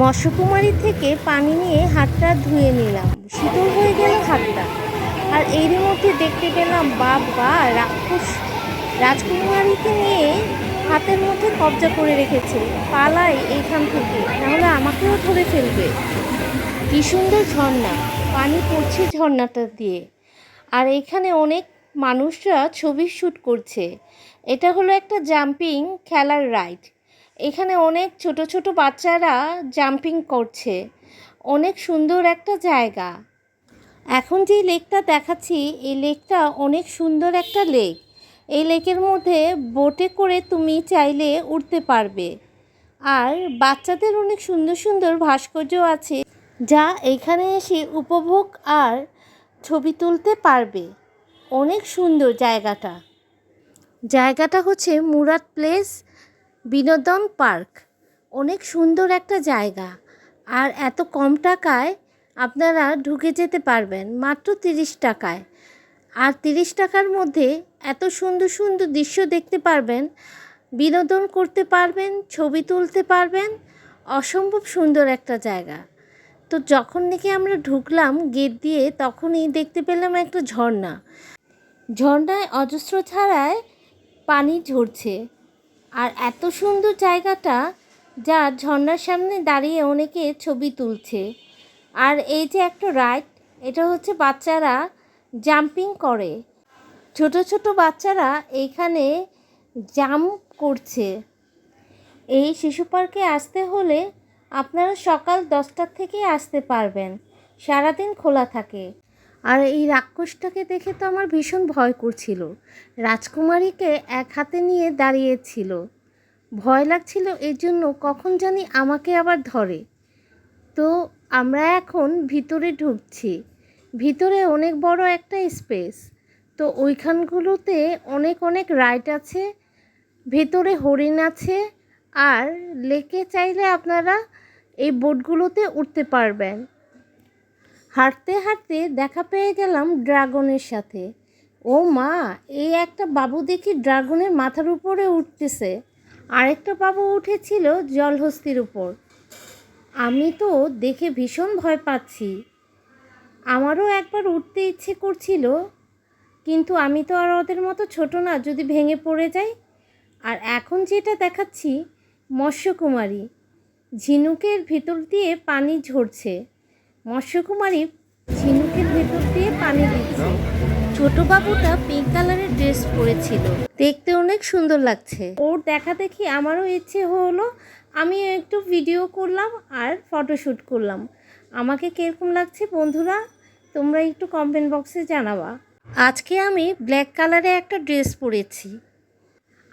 মৎস্যকুমারী থেকে পানি নিয়ে হাতটা ধুয়ে নিলাম। শীতল হয়ে গেল হাতটা আর এরই মধ্যে দেখতে পেলাম বাবা রাক্ষস। রাজকুমারীকে নিয়ে হাতের মধ্যে কবজা করে রেখেছে। পালাই এইখান থেকে, নাহলে আমাকেও ধরে ফেলবে। কি সুন্দর ঝর্ণা, পানি পড়ছে ঝর্ণাটা দিয়ে। আর এখানে অনেক মানুষরা ছবি শ্যুট করছে। এটা হলো একটা জাম্পিং খেলার রাইড। এখানে অনেক ছোট ছোট বাচ্চারা জাম্পিং করছে। অনেক সুন্দর একটা জায়গা। এখন যে লেকটা দেখাচ্ছি, এই লেকটা অনেক সুন্দর একটা লেক। এই লেকের মধ্যে বোটে করে তুমি চাইলে উঠতে পারবে। আর বাচ্চাদের অনেক সুন্দর সুন্দর ভাস্কর্য আছে, যা এখানে এসে উপভোগ আর ছবি তুলতে পারবে। অনেক সুন্দর জায়গাটা। জায়গাটা হচ্ছে মুরাদ প্লেস। বিনোদন পার্ক। অনেক সুন্দর একটা জায়গা। আর এত কম টাকায় আপনারা ঢুকে যেতে পারবেন, মাত্র তিরিশ টাকায়। আর তিরিশ টাকার মধ্যে এত সুন্দর সুন্দর দৃশ্য দেখতে পারবেন, বিনোদন করতে পারবেন, ছবি তুলতে পারবেন, অসম্ভব সুন্দর একটা জায়গা। তো যখন নাকি আমরা ঢুকলাম গেট দিয়ে, তখনই দেখতে পেলাম একটা ঝর্ণা। ঝর্ণায় অজস্র ছাড়ায় পানি ঝরছে। আর এত সুন্দর জায়গাটা যা ঝর্ণার সামনে দাঁড়িয়ে অনেকে ছবি তুলছে। আর এই যে একটা রাইড, এটা হচ্ছে বাচ্চারা জাম্পিং করে। ছোট ছোট বাচ্চারা এইখানে জাম্প করছে। এই শিশু পার্কে আসতে হলে আপনারা সকাল দশটার থেকে আসতে পারবেন। সারাদিন খোলা থাকে। আর এই রাক্ষসটাকে দেখে তো আমার ভীষণ ভয় করছিল। রাজকুমারীকে এক হাতে নিয়ে দাঁড়িয়েছিল। ভয় লাগছিল এর জন্য কখন জানি আমাকে আবার ধরে। তো আমরা এখন ভিতরে ঢুকছি। ভিতরে অনেক বড় একটা স্পেস। তো ওইখানগুলোতে অনেক অনেক রাইড আছে, ভেতরে হরিণ আছে, আর লেকে চাইলে আপনারা এই বোটগুলোতে উঠতে পারবেন। হাঁটতে হাঁটতে দেখা পেয়ে গেলাম ড্রাগনের সাথে। ও মা, এই একটা বাবু দেখি ড্রাগনের মাথার উপরে উঠতেছে। আরেকটা বাবু উঠেছিল জলহস্তির উপর। আমি তো দেখে ভীষণ ভয় পাচ্ছি। আমারও একবার উঠতে ইচ্ছে করছিল, কিন্তু আমি তো আর ওদের মতো ছোট না, যদি ভেঙে পড়ে যাই। আর এখন যেটা দেখাচ্ছি, মৎস্যকুমারী। ঝিনুকের ভিতর দিয়ে পানি ঝরছে। মৎস্যকুমারী ঝিনুকের ভেতর দিয়ে পানি দিচ্ছে। ছোট বাবুটা পিঙ্ক কালারের ড্রেস পরেছিল। দেখতে অনেক সুন্দর লাগছে। ওর দেখা দেখি আমারও ইচ্ছে হলো আমি একটু ভিডিও করলাম আর ফটোশ্যুট করলাম। আমাকে কীরকম লাগছে বন্ধুরা? তোমরা একটু কমেন্ট বক্সে জানাবা। আজকে আমি ব্ল্যাক কালারে একটা ড্রেস পরেছি।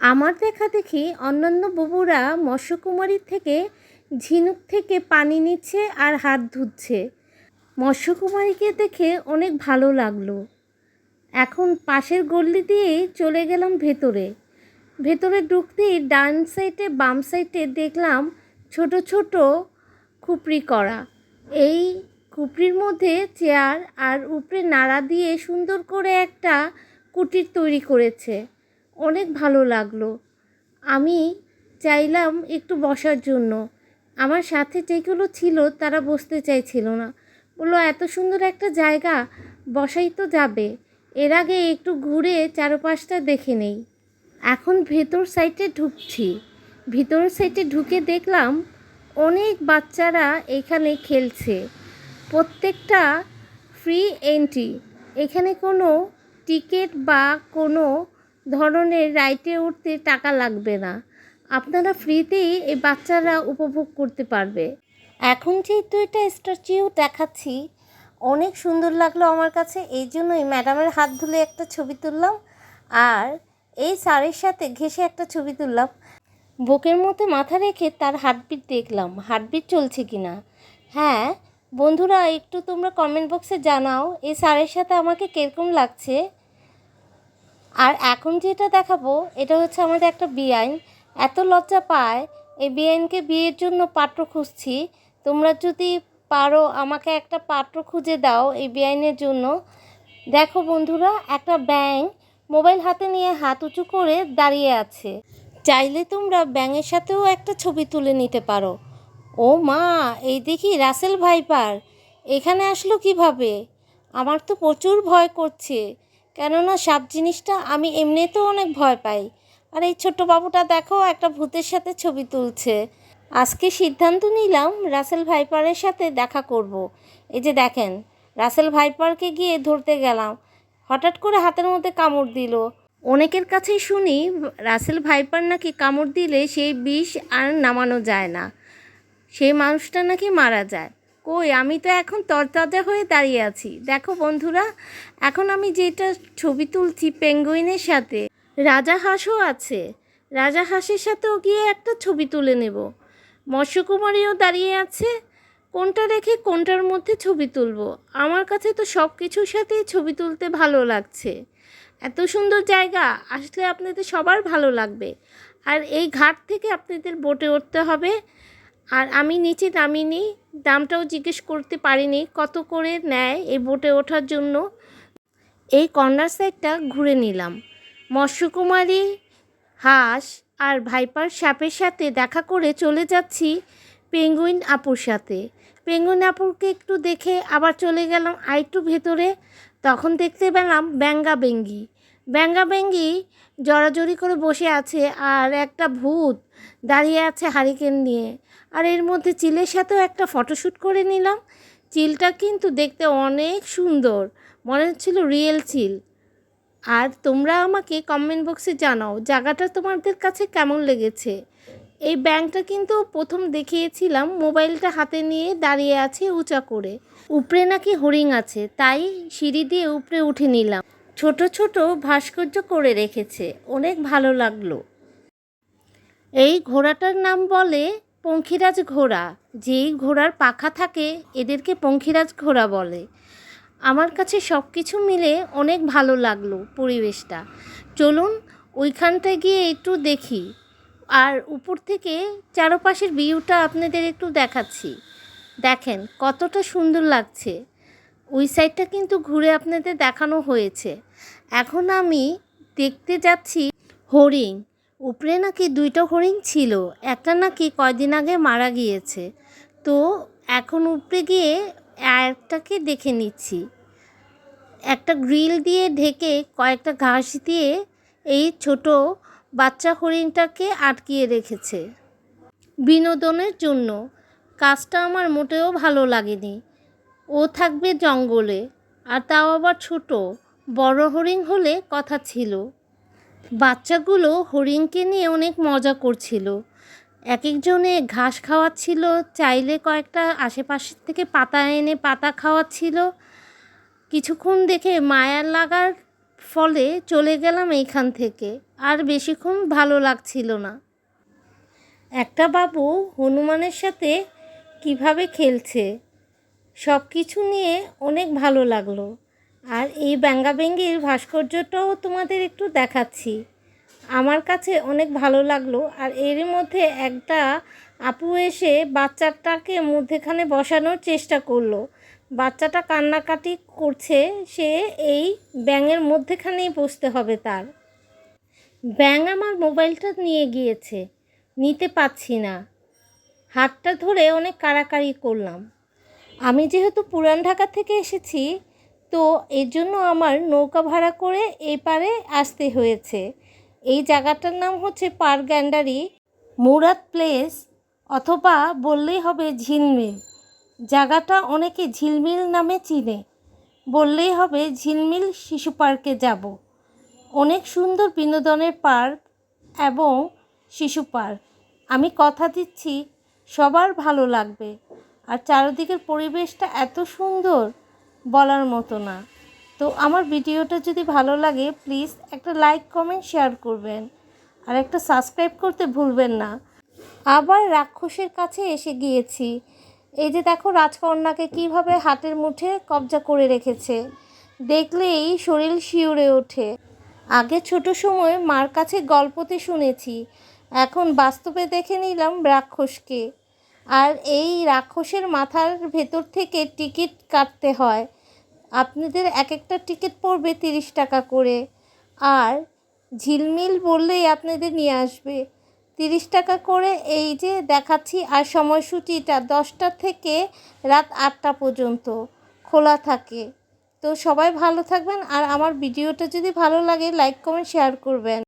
আমার দেখা দেখি অন্যান্য বুবুরা মৎস্যকুমারীর থেকে ঝিনুক থেকে পানি নিচ্ছে আর হাত ধুচ্ছে। মৎস্যকুমারীকে দেখে অনেক ভালো লাগল। এখন পাশের গল্লি দিয়েই চলে গেলাম ভেতরে। ভেতরে ঢুকতেই ডান সাইডে বাম সাইডে দেখলাম ছোট ছোট খুপড়ি করা। এই খুপড়ির মধ্যে চেয়ার আর উপরে নাড়া দিয়ে সুন্দর করে একটা কুটির তৈরি করেছে। অনেক ভালো লাগল। আমি চাইলাম একটু বসার জন্য। আমার সাথে যেগুলো ছিল তারা বসতে চাইছিল না। বলল, এত সুন্দর একটা জায়গা, বসাই তো যাবে। এর আগে একটু ঘুরে চারপাশটা দেখে নেই। এখন ভেতর সাইডে ঢুকছি। ভিতর সাইডে ঢুকে দেখলাম অনেক বাচ্চারা এখানে খেলছে। প্রত্যেকটা ফ্রি এন্ট্রি এখানে কোনো টিকিট বা কোনো ধরনের রাইটে উঠতে টাকা লাগবে না। আপনারা ফ্রিতেই এই বাচ্চারা উপভোগ করতে পারবে। এখন যেহেতু এটা স্ট্যাচিউ দেখাচ্ছি, অনেক সুন্দর লাগল আমার কাছে। এই জন্যই ম্যাডামের হাত ধুলে একটা ছবি তুললাম আর এই স্যারের সাথে ঘেসে একটা ছবি তুললাম। বুকের মধ্যে মাথা রেখে তার হার্টবিট দেখলাম। হার্টবিট চলছে কি না হ্যাঁ বন্ধুরা, একটু তোমরা কমেন্ট বক্সে জানাও, এই স্যারের সাথে আমাকে কীরকম লাগছে? আর এখন যেটা দেখাবো, এটা হচ্ছে আমাদের একটা বিআইন এত লজ্জা পায়, এই বিআইনকে বিয়ের জন্য পাত্র খুঁজছি। তোমরা যদি পারো, আমাকে একটা পাত্র খুঁজে দাও এই বিআইনের জন্য। দেখো বন্ধুরা, একটা ব্যাং মোবাইল হাতে নিয়ে হাত উঁচু করে দাঁড়িয়ে আছে। চাইলে তোমরা ব্যাঙের সাথেও একটা ছবি তুলে নিতে পারো। ও মা, এই দেখি রাসেল ভাইপার। এখানে আসলো কীভাবে? আমার তো প্রচুর ভয় করছে। কেননা সাপ জিনিসটা আমি এমনিতেও অনেক ভয় পাই। আর এই ছোট্ট বাবুটা দেখো, একটা ভূতের সাথে ছবি তুলছে। আজকে সিদ্ধান্ত নিলাম রাসেল ভাইপারের সাথে দেখা করব। এই যে দেখেন, রাসেল ভাইপারকে গিয়ে ধরতে গেলাম। হঠাৎ করে হাতের মধ্যে কামড় দিল। অনেকের কাছেই শুনি, রাসেল ভাইপার নাকি কামড় দিলে সেই বিষ আর নামানো যায় না। সেই মানুষটা নাকি মারা যায়। কই, আমি তো এখন তরতাজা হয়ে দাঁড়িয়ে আছি। দেখো বন্ধুরা, এখন আমি যেটা ছবি তুলছি পেঙ্গুইনের সাথে, রাজা হাঁসও আছে। রাজা হাঁসের সাথেও গিয়ে একটা ছবি তুলে নেব। মৎস্যকুমারীও দাঁড়িয়ে আছে। কোনটা রেখে কোনটার মধ্যে ছবি তুলব? আমার কাছে তো সব কিছুর সাথেই ছবি তুলতে ভালো লাগছে। এত সুন্দর জায়গা, আসলে আপনাদের সবার ভালো লাগবে। আর এই ঘাট থেকে আপনাদের বোটে উঠতে হবে। আর আমি নিচে নামিনি, দামটাও জিজ্ঞেস করতে পারিনি, কত করে নেয় এই বোটে ওঠার জন্য। এই কর্নার সাইডটা ঘুরে নিলাম। মৎস্যকুমারী, হাঁস আর ভাইপার সাপের সাথে দেখা করে চলে যাচ্ছি পেঙ্গুইন আপুর সাথে। পেঙ্গুইন আপুকে একটু দেখে আবার চলে গেলাম আরেকটু ভেতরে। তখন দেখতে পেলাম ব্যাঙ্গা বেঙ্গি। ব্যাঙ্গা বেঙ্গি জড়াজড়ি করে বসে আছে আর একটা ভূত দাঁড়িয়ে আছে হারিকেন নিয়ে। আর এর মধ্যে চিলের সাথেও একটা ফটোশ্যুট করে নিলাম। চিলটা কিন্তু দেখতে অনেক সুন্দর। মনে হচ্ছিল রিয়েল চিল। আর তোমরা আমাকে কমেন্ট বক্সে জানাও জায়গাটা তোমাদের কাছে কেমন লেগেছে। এই ব্যাংকটা কিন্তু প্রথম দেখিয়েছিলাম, মোবাইলটা হাতে নিয়ে দাঁড়িয়ে আছে উঁচা করে। উপরে নাকি হরিং আছে, তাই সিঁড়ি দিয়ে উপরে উঠে নিলাম। ছোট ছোট ভাস্কর্য করে রেখেছে, অনেক ভালো লাগল। এই ঘোড়াটার নাম বলে পঙ্খিরাজ ঘোড়া, যেই ঘোড়ার পাখা থাকে এদেরকে পঙ্খিরাজ ঘোড়া বলে। আমার কাছে সব কিছু মিলে অনেক ভালো লাগল পরিবেশটা। চলুন ওইখানটায় গিয়ে একটু দেখি। আর উপর থেকে চারপাশের ভিউটা আপনাদের একটু দেখাচ্ছি। দেখেন কতটা সুন্দর লাগছে। ওই সাইডটা কিন্তু ঘুরে আপনাদের দেখানো হয়েছে। এখন আমি দেখতে যাচ্ছি হরিণ। উপরে নাকি দুইটা হরিণ ছিল, একটা নাকি কয়দিন আগে মারা গিয়েছে। তো এখন উপরে গিয়ে একটাকে দেখে নিচ্ছি। একটা গ্রিল দিয়ে ঢেকে কয়েকটা ঘাস দিয়ে এই ছোট বাচ্চা হরিণটাকে আটকিয়ে রেখেছে। বিনোদনের জন্য। কাজটা আমার মোটেও ভালো লাগেনি। ও থাকবে জঙ্গলে, আর তাও আবার ছোট, বড় হরিণ হলে কথা ছিল। বাচ্চাগুলো হরিণকে নিয়ে অনেক মজা করছিল। এক একজনে ঘাস খাওয়াচ্ছিল, চাইলে কয়েকটা আশেপাশের থেকে পাতা এনে পাতা খাওয়াচ্ছিল। কিছুক্ষণ দেখে মায়ার লাগার ফলে চলে গেলাম এইখান থেকে, আর বেশিক্ষণ ভালো লাগছিল না। একটা বাবু হনুমানের সাথে কীভাবে খেলছে সব কিছু নিয়ে অনেক ভালো লাগল। আর এই ব্যঙ্গাব্যঙ্গির ভাস্কর্যটাও তোমাদের একটু দেখাচ্ছি। আমার কাছে অনেক ভালো লাগল। আর এর মধ্যে একটা আপু এসে বাচ্চাটাকে মধ্যেখানে বসানোর চেষ্টা করল। বাচ্চাটা কান্নাকাটি করছে, সে এই ব্যাঙের মধ্যেখানেই বসতে হবে তার। ব্যাঙ আমার মোবাইলটা নিয়ে গিয়েছে, নিতে পাচ্ছি না। হাতটা ধরে অনেক কাড়াকাড়ি করলাম। আমি যেহেতু পুরান ঢাকা থেকে এসেছি, তো এর জন্য আমার নৌকা ভাড়া করে এই পারে আসতে হয়েছে। এই জায়গাটার নাম হচ্ছে পার গ্যান্ডারি, মুরাদ প্লেস অথবা বললেই হবে ঝিলমিল। জায়গাটা অনেকে ঝিলমিল নামে চিনে। বললেই হবে ঝিলমিল শিশু পার্কে যাব। অনেক সুন্দর বিনোদনের পার্ক এবং শিশু পার্ক। আমি কথা দিচ্ছি, সবার ভালো লাগবে। আর চারিদিকের পরিবেশটা এত সুন্দর বলার মতো না। তো আমার ভিডিওটা যদি ভালো লাগে প্লিজ একটা লাইক কমেন্ট শেয়ার করবেন। আর একটা সাবস্ক্রাইব করতে ভুলবেন না। আবার রাক্ষসের কাছে এসে গিয়েছি। এই যে দেখো রাজকন্যাকে কীভাবে হাতের মুঠে কবজা করে রেখেছে। দেখলেই শরীর শিউরে ওঠে। আগে ছোট সময় মার কাছে গল্পতে শুনেছি। এখন বাস্তবে দেখে নিলাম রাক্ষসকে। আর এই রাক্ষসের মাথার ভেতর থেকে টিকিট কাটতে হয়। আপনাদের এক একটা টিকিট পড়বে তিরিশ টাকা করে। আর ঝিলমিল বললেই আপনাদের নিয়ে আসবে। তিরিশ টাকা করে এই যে দেখাচ্ছি আর সময়সূচিটা দশটা থেকে রাত আটটা পর্যন্ত খোলা থাকে। তো সবাই ভালো থাকবেন আর আমার ভিডিওটা যদি ভালো লাগে লাইক কমেন্ট শেয়ার করবেন।